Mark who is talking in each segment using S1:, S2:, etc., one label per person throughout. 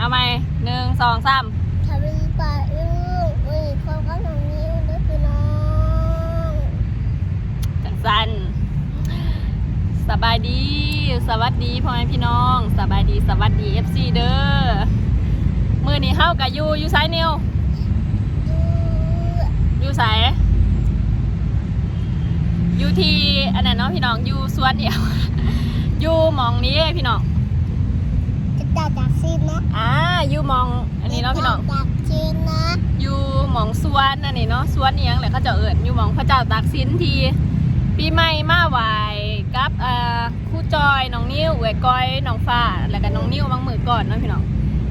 S1: เอาไหมหนึ่งสองสาม
S2: ทำเป็นปลาลูกอุ้ยเขาก็ทำนิ้วด้วยพี่น้อง
S1: จังสันสบายดี สวัสดีพ่อแม่พี่น้อง สบายดีสวัสดีเอฟซีเด้อมือนี้เข้ากับยูยูไซนิว
S2: ดู
S1: ยูไซยูทีอันนั้นเนาะพี่น้องยูสวนเดียวยูหมองนี้พี่น้อง
S2: จะตัดจากซีนนะ
S1: อ่ายูมองอันนี้เนาะพี่น้อง
S2: จากซีนนะ
S1: อยู่หมองสวนอันนี้เนาะสวนเอียงแหละเขาเจะเอิญอยู่หมองพระเจ้าตากสินทีปีใหม่มาไหวกับอ่าครู่จอยน้องนิ้วเวยก้อยน้องฟ้าแล้วก็น้องนิ้วบางมือก่อนเนาะพี่น้อง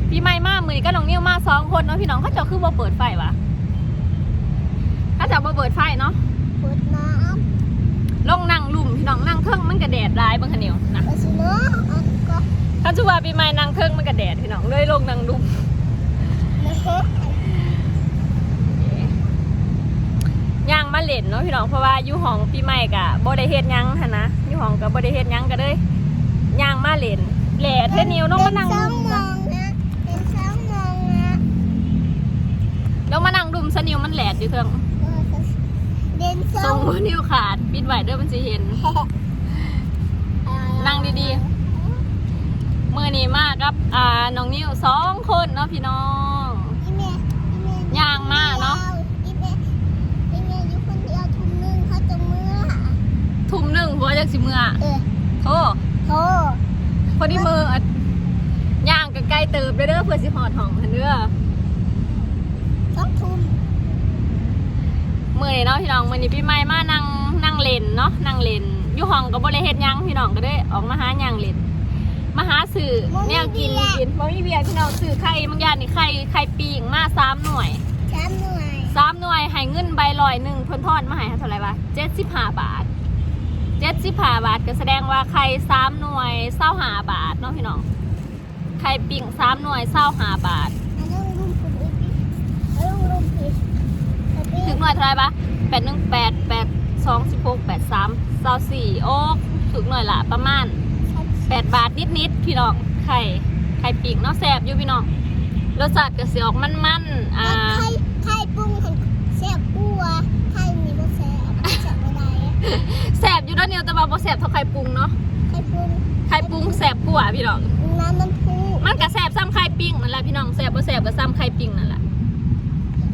S1: ปีใหม่มามือนี้ก็น้องนิ้วมาสองคนเนาะพี่น้องเขาเจะคือบ่เปิดไฟวะเขาเจะบ่เปิดไฟเนาะ
S2: พุดน้
S1: ลงนั่งลุ่มพี่น้องนั่งเครื่องมันก็แดดร้ายเบางคะเหนียวนะำ
S2: ไปสิเนาะอันก็
S1: ถ้าชัว่าปีใหม่นั่งเครื่องมันก็แดดพี่น้องเลยลงนั่งลุ่ม
S2: นะคะ
S1: ย่างมาเล่นเนาะพี่น้องเพราะว่าอยู่ห้องปีใหม่กะบ่ได้เฮ็ดหยังหันนะอยู่ห้องก็บ่ได้เฮ็ดหยังก็เลยย่างมาเล่นแหล่เทนิวน้องมานั่ง
S2: เป็นส
S1: ดุ
S2: อง
S1: ม
S2: โมงนะเป็นสองโมงนะ
S1: น้องมานั่งดุมซะนิวมันแหลดอยู่เทิง
S2: เออเดินส
S1: ท
S2: อ
S1: รงงมือนิ้วขาดปิดไว้เด้อมันสิเห็นนั่งดี มื้อนี้มากับ อ่า น้องนิ้วสองคนเนาะพี่น้อง
S2: อีเมย์อีเมย์
S1: ย่างมาเนาะ
S2: อีเมย์อีเมย์อยู่คนเดียวทุ่มหนึงเขาจะเมื่อ
S1: ทุ่มหนึงหัวจักสิมื้อ
S2: เออ
S1: โธ่
S2: โทร
S1: พอดีมืออะย่างก็ใกล้เติบเด้อเด้อเพื่อสิฮอดห้องหั่นเด้อ
S2: สองทุ่ม
S1: มื่อนี้เนาะพี่น้องมื่อนี้พี่ใหม่มานั่งนั่งเล่นเนาะนั่งเล่นอยู่ห้องก็บ่ได้เฮ็ดหยังพี่น้องก็ได้ออกมาหาหยังเล่น มาหาสื่อแนวกินกินบ่มีเบียร์พี่น้องซื้อไข่บางอย่างนี่ไข่ไข่ปีงมาสามหน่วย
S2: สามหน่วย
S1: สามหน่วยให้เงินใบลอยหนึ่งเพิ่นทอดมาให้เท่าไหร่วะ75บาท75บาทก็แสดงว่าไข่สามหน่วย25บาทเนาะพี่น้องไข่ปิ้งสามหน่วย25บาท
S2: อันนั้นรุมผิดอีกอันนั้นรุมผิดอันนี้
S1: ถึงหน่วยเท่าไหร่ปะแปดหนึ่งแปดแปดสองสิบหกแปดสามเศร้าสี่โอ้ถึงหน่วยละประมาณ แปดบาทนิดๆพี่น้องไข่ไข่ปีกเนาะแสบอยู่พี่น้องรสชาติก็เสียออกมันๆอ่า
S2: ไข่ไข่ปรุงให้แซ่บกว่าไข่มีบ่แซ่บแซ่บไม่ได้อะ
S1: แสบอยู่ด้านเดียวแต่ว่าบ่แสบเท่าไข่ปรุงเนาะ
S2: ไข่ปรุง
S1: ไข่ปรุงแสบกว่าพี่น้อง
S2: น้ำมันพู
S1: มันก็แสบซ้ำไข่ปิ้งนั่นแหละพี่น้องแสบบ่แสบก็ซ้ำไข่ปิ้งนั่นแหละ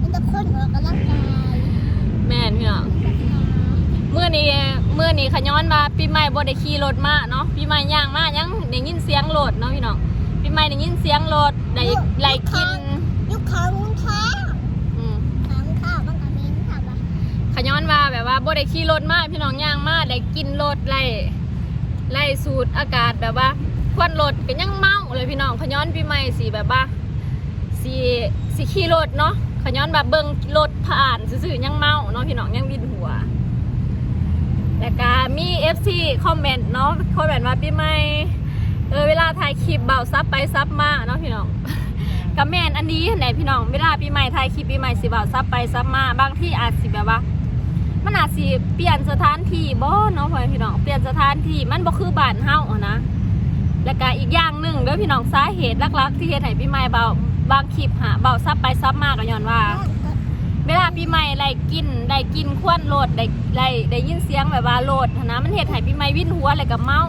S2: มันจะข้นออกกำลังกาย
S1: แม่นพี่น้อง เมื่อนี้เมื่อนี้ขย้อนว่าปีใหม่บ่ได้ขี่รถมาเนาะปีใหม่ย่างมายังได้ยินเสียงรถเนาะพี่น้องปีใหม่ได้ยินเสียงรถได้ไล่กิน
S2: ยุคขางมุ้งข้าว
S1: อืม
S2: ขางข้าวมันก็มีค่ะปะ
S1: ขย้อนว่าแบบว่าบ่ได้ขี่รถมาพี่น้องย่างมาได้กินรถไล่ไล่สูดอากาศแบบว่าควันรถก็ยังเมาเลยพี่น้องขย้อนปีใหม่สิแบบว่าสิสิขี่รถเนาะขย้อนแบบเบิ่งรถผ่านซื่อๆยังเมาเนาะพี่น้องยังวินหัว แต่ก็มี FC คอมเมนต์เนาะคอมเมนต์ว่าปีใหม่เออเวลาถ่ายคลิปเบาซับไปซับมาเนาะพี่น้องก็แม่นอันนี้ไหนพี่น้องเวลาปีใหม่ถ่ายคลิปปีใหม่สิเบาซับไปซับมาบางที่อาจสิแบบว่ามันอาจสิเปลี่ยนสถานที่บ่เนาะพ่อแม่พี่น้องเปลี่ยนสถานที่มันบ่คือบ้านเฮาอะนะแล้วก็อีกอย่างหนึ่งเด้อพี่น้องสาเหตุหลักๆที่เฮ็ดให้ปีใหม่เบาบางคลิปหาเบาซับไปซับมาก็ย้อนว่า เวลาปีใหม่ได้กินได้กินควนโลดได้ได้ได้ยินเสียงแบบว่าโลดนะมันเฮ็ดให้ปีใหม่วิ่นหัวแล้วก็เมา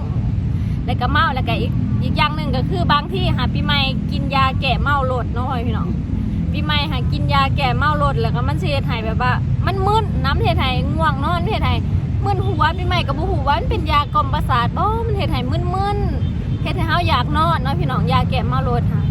S1: แล้วก็เมาแล้วก็อีกอีกอย่างหนึ่งก็คือบางที่หาปีใหม่กินยาแก้เมาโลดเนาะพ่อแม่พี่น้องปีใหม่หากินยาแก้เมาโลดแล้วก็มันเฮ็ดให้แบบว่า มันมึนน้ำเฮ็ดให้ง่วงนอนเฮ็ดให้มึนหัวปีใหม่ก็บ่ฮู้ว่ามันเป็นยากล่อมประสาทบ่มันเฮ็ดให้มึนๆเฮ็ดให้เฮาอยากนอนเนาะพี่น้องยาแก้เมาโลดค่ะ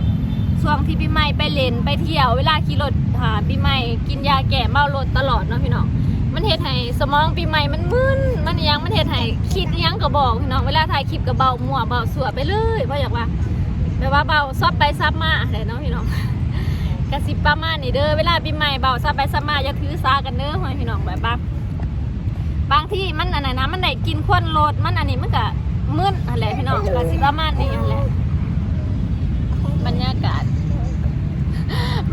S1: ช่วงที่ปีใหม่ไปเล่นไปเที่ยวเวลาขี่รถหาปีใหม่กินยาแก้เมารถตลอดเนาะพี่น้องมันเฮ็ดให้สมองปีใหม่มันมึนมันยังมันเฮ็ดให้คิดยังก็บอกพี่น้องเวลาถ่ายคลิปก็เบาหมั่วเบาสวไปเลยว่าะอยากว่าแบบว่าเบาซับไปซับมาอะไรเนาะพี่น้องกระซิบประมาณนี้เด้อเวลาปีใหม่เบาซับไปซับมาอย่าถือสากันเด้อพี่น้องแบบว่าบางที่มันอันไหนนะมันได้กินควนรถมันอันนี้มันก็มึนอะไรพี่น้องกระซิบประมาณนี้อันแหละบรรยากาศ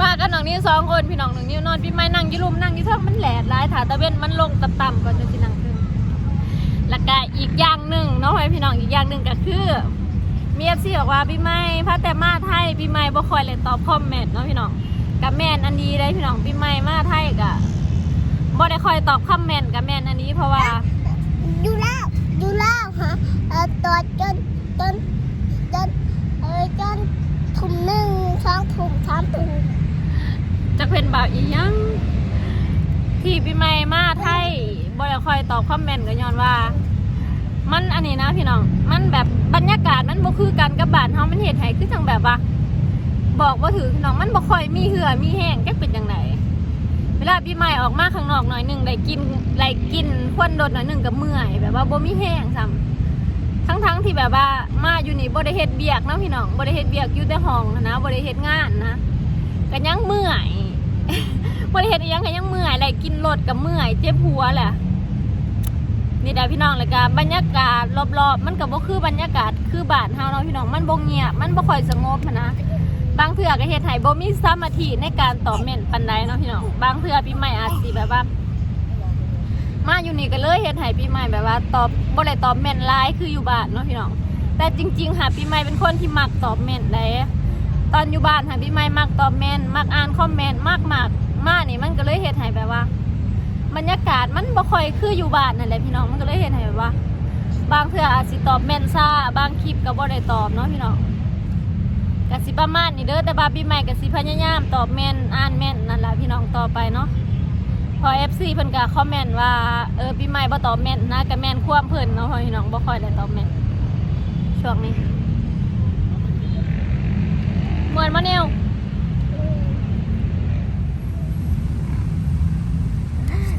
S1: มากันน้องนิ้วสองคนพี่น้องหน้องนิ้วนอนพี่ไม้นั่งยี่รุมนั่งยี่เท่ามันแหลดหลายถาตะเวนมันลงต่ำๆก่อนจะสินั่งขึ้นแล้วก็อีกอย่างหนึ่งนาะให้พี่น้องอีกอย่างหนึ่งก็คือมีเอฟซีบอกว่าพี่ไม่พัดแต่มาไทยพี่ไม่บ่คอยเลยตอบคอมเมนต์เนาะพี่น้องกับแม่นอันดีได้พี่น้องพี่ไม่มาไทยกะบ่ได้คอยตอบคอมเมนต์กับแม่นอันนี้เพราะว่า
S2: ดูแล้วดูแล้วฮะเออตัวจนจนจนเออจน ถุงหนึ่งสองถุงสามถุง
S1: จะเป็นแบบอีหยังที่พี่ไม่มาไทยบ่ได้ค่อยตอบคอมเมนต์ก็ย้อนว่า มันอันนี้นะพี่น้อง มันแบบบรรยากาศมันบ่คือกันกับบ้านเฮามันเฮ็ดให้คือจังแบบว่า บอกว่าถือพี่น้องมันบ่ค่อยมีเหือมีแห้งจักเป็นจังไดเวลาพี่ใหม่ออกมาข้างนอกหน่อยหนึงได้กินได้กินควันรถหน่อยหนึงก็เมื่อยแบบว่าบ่มีแห้งซ้ำ ทั้งๆที่แบบว่ามาอยู่นี่บ่ได้เฮ็ดเบียกนะพี่น้องบ่ได้เฮ็ดเบียกอยู่แต่ห้องนะบ่ได้เฮ็ดงานนะก็ยังเมื่อยบ่ได้เฮ็ดอีหยังก็ยังเมื่อยอะได้กินรถก็เมื่อย เจ็บหัวแหละนี่ได้พี่น้องเลยก็บรรยากาศรอบๆ มันก็บ่คือบรรยากาศคือบ้านเฮาเนาะพี่น้องมันบ่เงียบมันบ่ค่อยสงบนะบางเทื่อก็เฮ็ดให้บ่มีสมาธิในการตอบเม่นปานใดเนาะพี่น้องบางเทื่อปีใหม่อาจสิแบบว่า มาอยู่นี่ก็เลยเฮ็ดให้ปีใหม่แบบว่า ตอบบ่ได้ตอบแม่นหลายคืออยู่บ้านเนาะพี่น้องแต่จริงๆหาปีใหม่เป็นคนที่มักตอบแม่นได้ตอนอยู่บ้านหาปีใหม่มักตอบแม่นมักอ่านคอมเมนต์มากมากมานี่มันก็เลยเฮ็ดให้แบบว่าบรรยากาศมันบ่ค่อยคืออยู่บ้านนั่นแหละพี่น้องมันก็เลยเห็นให้แบบว่า บางเทื่ออาจสิตอบแม่นซ่าบางคลิปก็บ่ได้ตอบเนาะพี่น้องก็สิประมาณนี้เด้อแต่บาปีใหม่ก็สิพยายามตอบแม่นอ่านแม่นนั่นแหละพี่น้องต่อไปเนาะ พอ FC เพิ่นก็คอมเมนต์ว่าเออปีใหม่บ่ตอบแม่นนะก็แม่นความเพิ่นเนาะพี่น้องบ่ค่อยได้ตอบแม่นช่วงนี้เหมือนมาแนว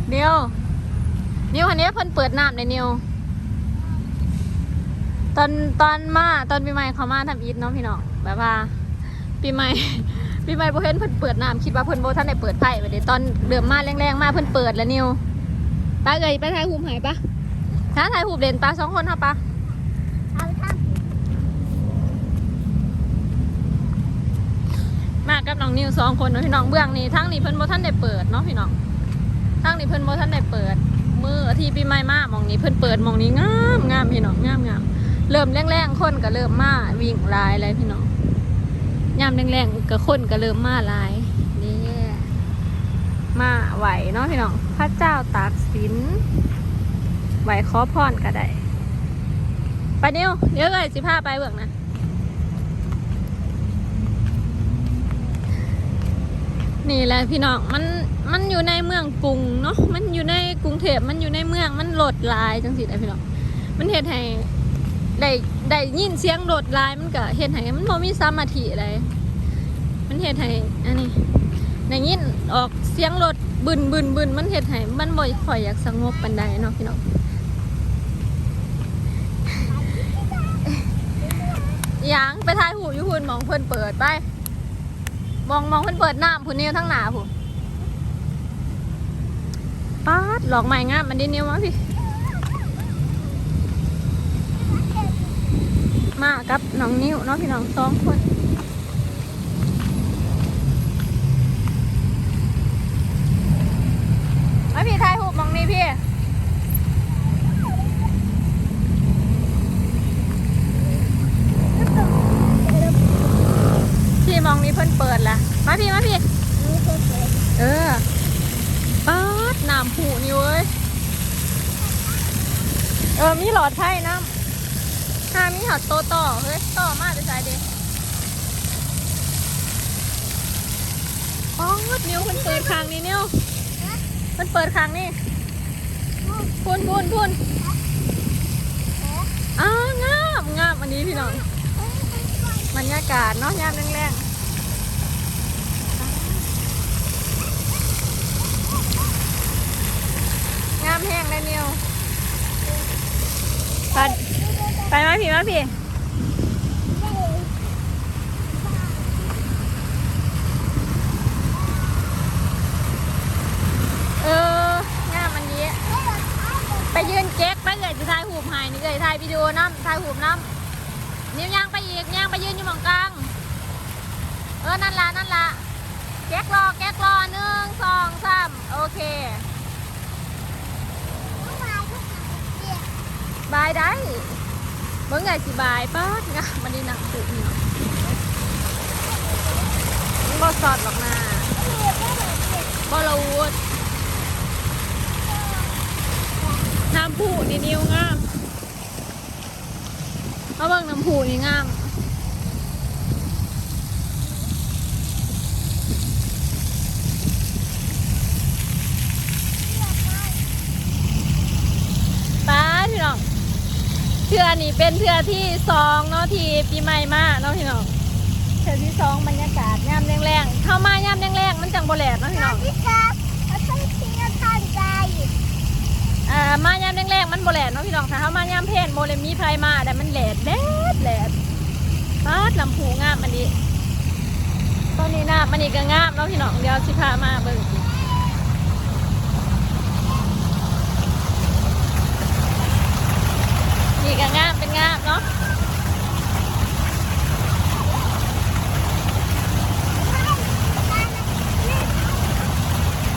S1: เดียวนิวคันนี้เพิ่นเปิดน้ำเลยนิวตอนตอนมาตอนปีใหม่เขามาทำอีทเนาะพี่น้องแบบว่าปีใหม่ ปีใหม่บ่เห็นเพิ่นเปิดน้ำคิดว่าเพิ่นบ่ทันได้เปิดไพ่ไปเดี๋ยวตอนเดือมมาแรงๆมาเพิ่นเปิดแล้วนิวป้าเอ้ยไปถ่ายหูปให้ปะถ้าถ่ายหูปเด่นปลาสองคนเฮาปะ
S2: เอาท
S1: มากับน้องนิวสองคนเนาะพี่น้องเบื้องนี้ทั้งนี้เพิ่นบ่ทันได้เปิดเนาะพี่น้องทั้งนี้เพิ่นบ่ทันได้เปิดมือที่ปีใหม่มาหมองนี้เพิ่นเปิดหมองนี้งามงามพี่น้องงามงามเริ่มแรงๆคนก็เริ่มมาวิ่งหลายเลยพี่น้อง ยามแรงๆก็คนก็เริ่มมาหลายนี่มาไหวเนาะพี่น้องพระเจ้าตากสินไหวขอพรก็ได้ไปนิวเดี๋ยวเลยสิพาไปเบื้องนะนี่แหละพี่น้องมันมันอยู่ในเมืองกรุงเนาะมันอยู่ในกรุงเทพมันอยู่ในเมืองมันโหลดลายจังสิได้พี่น้องมันเฮ็ดให้ ได้ได้ยินเสียงโหลดลายมันก็เฮ็ดให้มันบ่มีสมาธิอะไรมันเฮ็ดให้อันนี้ได้ยินออกเสียงรถบึนบึนบึนมันเฮ็ดให้มันบ่ค่อยอยากสงบปานใดเนาะพี่น้องยังไปถ่ายหูอยู่พุ่นมองเพิ่นเปิดไป มองมองเพิ่นเปิดน้ำผู้นิ้วทั้งหนาผู้ป๊าดหลอกใหม่งามมันดินิ้วมาพี่ มากับน้องนิ้วเนาะพี่น้องสองคนมาพี่ทายหูมองนี้พี่พี่มองนี้เพิ่นเปิดละมาพี่มาพี่ำ
S2: นี่คือเปิด
S1: เออป๊าดน้ำผูนี่เว้ย เออ มีหลอดไพ่น้ำ หอดโตต่อเฮ้ยต่อมาไปใส่ดิป๊าดนิ้วมันเปิดคางนี่นิ้วมันเปิดคางนี่พูนพูนพูนอ้าวงามงามอันนี้พี่น้องบรรยากาศเนาะยามแรงๆงามแห้งเลยนิว ไปไปไหมพี่มาพี่เอองามันนี้ไปยืนเก๊กไปเลยจะถ่ายหูปหายนี่เลยถ่ายวิดีโอน้ำถ่ายหูปน้ำนิ้วย่างไปอีกย่างไปยืนอยู่หมองกลางเออนั่นละนั่นละแก๊กรอแก๊กรอหนึ่งสองสามโอเค บายได้เมื่อไงสิบายป้าดงะมันนี่หนังผูนี่มันบ่สอดหรอกนะบอละวุดน้ำผู้นี่นิ้วงามมาเบิ่งน้ำผู้นี่งาม ป้าพี่น้องเทือนี่เป็นเทือที่สองเนาะที่ปีใหม่มาเนาะพี่น้องเทือที่สองบรรยากาศย่ำแรงๆเข้ามาย่ำแรงๆมันจังโบแลดเนาะพี่น้อง
S2: พี่ครับเราต้องเที่ยวทานใจ
S1: อ่ามาย่ำแรงๆมันโบแลดเนาะพี่น้องถ้าเข้ามาย่ำเพลนโบเลมีไพรมาแต่มันแหลดแดดแหลดป้าดลำพูงามอันนี้ตอนนี้นะมันนี่ก็งามเนาะพี่น้องเดี๋ยวสิพามาเบิ่งนี่ก็งามเป็นงามเนาะ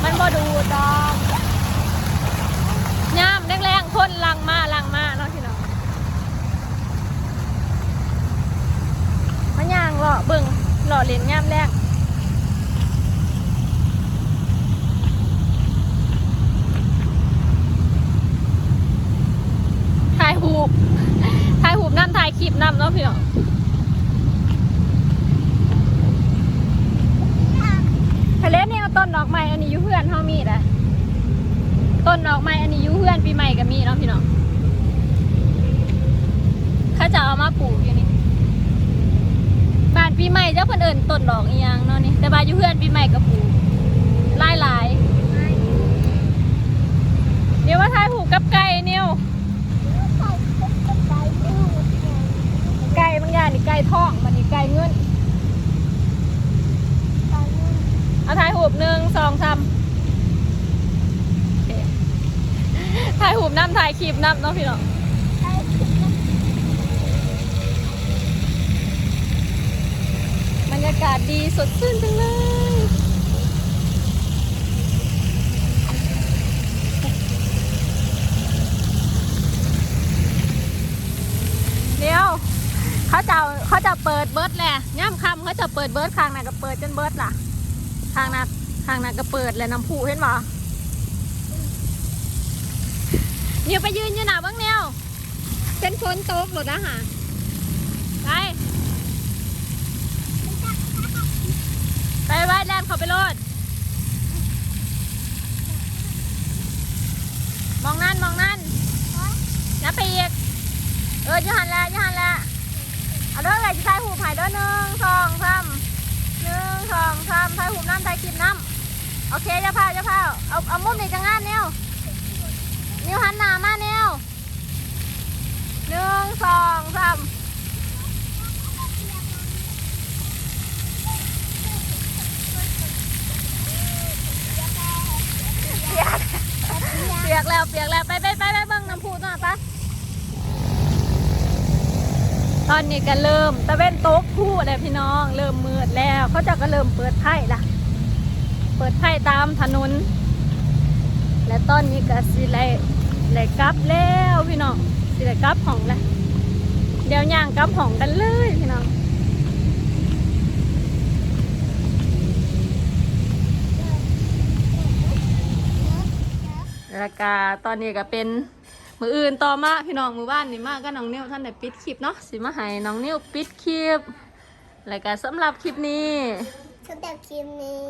S1: มันบ่ดูดอกย่ามแรงๆคนลังมาลังมาเนาะพี่น้องมันย่างเลาะเบิ่งเลาะเล่นย่ามแรกถ่ายหูปถ่ายหูปน้ำถ่ายคลิปน้ำเนาะ พี่น้อทะเลนี่เอาต้นดอกไม้อันนี้ยูเพื่อนเฮามีแหละต้นดอกไม้อันนี้ยูเพื่อนปีใหม่ก็มีเนาะพี่น้องเขาจะเอามาปลูกอยู่นี่บ้านปีใหม่เจ้าเพิ่นเอิ้นต้นดอกอีหยังเนาะนี่แต่บ้านยูเพื่อนปีใหม่ก็ปลูกหลายหลายเดี๋ยวว่าถ่ายหูปกับไก่นิว ไก่บางอย่าง นี่ไก่ทองมันนี่ไก่เงินเอาถ่ายหูบหนึ่งสองสามโอเคถ่ายหูบน้ำถ่ายคลิปน้ำเนาะพี่น้องบรรยากาศดีสดชื่นจังเลย เดี๋ยว เขา จะเอาเขาจะเปิดเบิร์ดแหละย่ำคำเขาจะเปิดเบิร์ดข้างนั้นก็เปิดจนเบิร์ดล่ะข้างนั้นข้างนั้นก็เปิดเลยน้ำผูเห็นบ่เดี๋ยวไปยืนอยู่หน้าเบ้างแนวเป็นฝนตกหลดนะฮะไปไปไว้แลนเขาไปโลดมองนั่นมองนั่นนับไปอีกเอออยูหันละอยูหันละ เอาเด้อเลยจะใช้หูผายเด้อหนึ่งสองสามหนึ่งสองสามใช้หูน้ำใช้คลิปน้ำโอเคเจ้าพาวเจ้าพาวเอาเอามุมนี้จะงานเนียนิวหันหน้ามาเนียหนึ่งสองสามเปียกเปียกแล้วเปียกแล้วไปไปไปไปเบิ่งน้ำพุหน่อยปะ ตอนนี้ก็เริ่มตะเว้นโต๊ะคู่แล้วพี่น้อง เริ่มมืดแล้ว เขาจะก็เริ่มเปิดไพ่ละเปิดไพ่ตามถนน และตอนนี้ก็สิไลไลกลับแล้วพี่น้องสิไลกลับห้องแล้วเดี๋ยวย่างกลับห้องกันเลยพี่น้องแล้วก็ตอนนี้ก็เป็น มืออื่นต่อมาพี่น้องมือบ้านนี่มากก็น้องนิ้วท่านได้ปิดคลิปเนาะสิมาให้น้องนิ้วปิดคลิปแล้วก็สำหรับคลิปนี้
S2: สำหรับคลิปนี้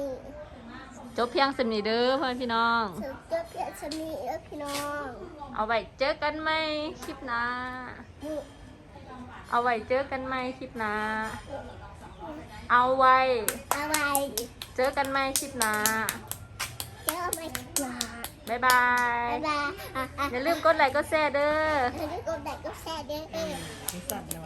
S1: จบเพียงสำนีเด้อพ่อแม่พี่น้อง
S2: สุดยอดเพียรชนีเออพี่น้อง
S1: เอาไว้เจอกันไหมคลิปหน้าเอาไว้เจอกันไหมคลิปหน้าเอาไว้
S2: อะไร
S1: เจอกันไหมคลิปหน้า
S2: เจอไหมมา
S1: บ๊ายบาย
S2: บ๊ายบายอะอะ
S1: อย่าลืมกดไลค์กดแชร์เด้อ
S2: อย่าลืมกดไลค์กดแชร์ด้วย
S3: สั่นเลยวะ